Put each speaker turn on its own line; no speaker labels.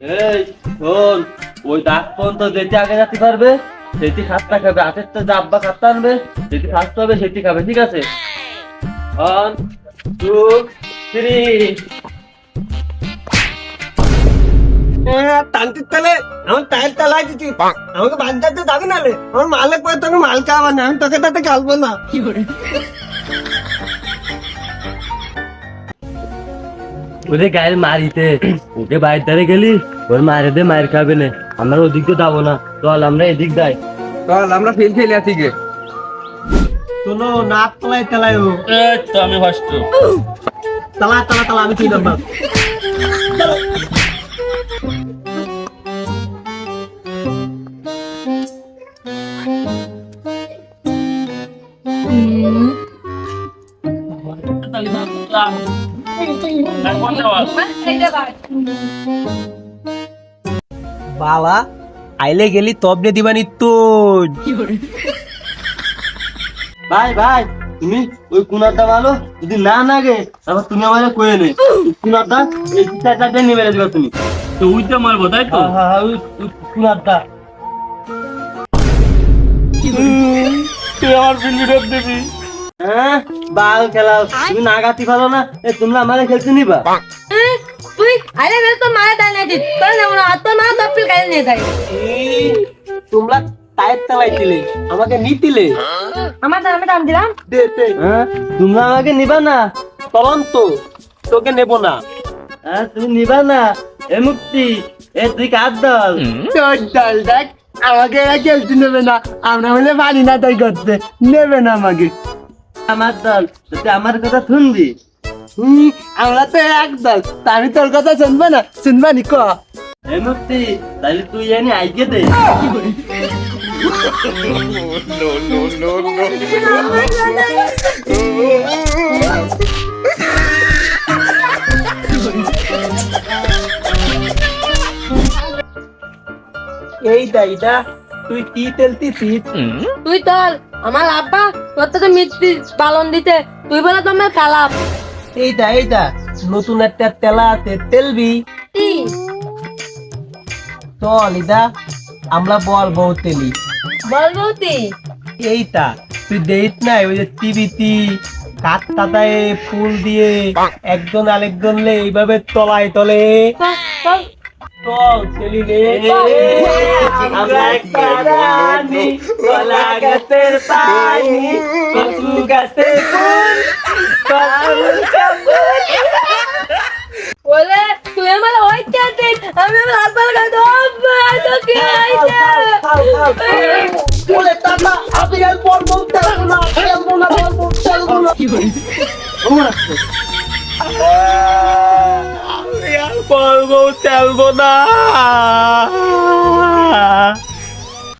এই শোন ওই পর্যন্ত আগে যেতে পারবে সেটি খাতটা খাবে। হাতের তো ডাব্বা খাতটা আনবে যেটি হবে সেটি খাবে ঠিক আছে? One two three.
তালে আমার টায়ার তালাই দিচ্ছি আমাকে বাঁধতে যাবে না রে। আমার মালে পরে তোকে মাল খাওয়া না আমি তোকে তাতে খাব না।
ওদের গায়ের মারিতে। ওকে বাইর ধারে গেলি ওর মারে দে মায়ের খাবে না। আমরা ওদিক তো যাব না। চল আমরা এদিক যাই।
চল আমরা ফেল ফেলে আছি গে
শোনো নাক তলায় তালাই ও।
তো আমি ফার্স্ট
তালা তালা তালা আমি তুই নাম্বার বাবা আইলে গেলি তবনে দিবানি তোর।
ভাই ভাই তুমি ওই কুনারটা ভালো যদি না নাগে তারপর তুমি আমাকে কয়ে নে। কুনারটা এই চার চারটে নিয়ে বেড়ে দিবা তুমি তো উইটা মারবো তাই তো? হ্যাঁ হ্যাঁ ওই কুনারটা তুই আমার ফিল্মি দিবি। হ্যাঁ বাল খেলাও তুমি নাগাতি ভালো না? এ তোমরা আমাকে খেলতে নিবা?
তুই আরে গেলে মায়ের দায় নাই দিত তোর নেব না আর তোর মা তপ্পিল গাড়ি নিয়ে যায়
তোমরা টায়ার আমাকে নিতিলে।
আমার দাম আমি দাম দিলাম।
দে দে।
হ্যাঁ তোমরা আমাকে নিবা না?
তোকে নেব না।
হ্যাঁ তুমি নিবা না? এ মুক্তি এ তুই কার দল?
তোর দল দেখ আমাকে এরা খেলতে নেবে না। আমরা হলে পারি না তাই করতে। নেবে না আমাকে।
আমার দল তো তুই আমার কথা শুনবি?
হুম, আমরা তো এক দল তা আমি তোর কথা শুনব না? শুনবা নি ক?
এ মুক্তি তাহলে তুই জানি আইকে দে।
এই দাইদা তুই কি তেলতিছিস
তুই চল আমার আব্বা তোর তো মিষ্টি পালন দিতে তুই বলে তোমার কালাপ
এইটা এইটা নতুন একটা তেলা আছে তেলবি। চল ইদা আমরা বল বউ তেলি।
বল বৌতি
এইটা তুই দেখিস না ওই যে টিভিটি কাঠ কাটায় ফুল দিয়ে একজন আরেকজন এইভাবে তলায় তলে।
চলি
রে
আমরা একটা রানী, কলা গাছের পানি, কচু গাছের ফুল, কচু কাপড়।
বলে তুই আমার ওই চাতে আমি আমার আব্বার কাছে আব্বা তোকে আইছে
বলে টাটা আপনি আর বল বল না তেলবো না বল বল তেলবো না
আমি আর বলব চালবো না।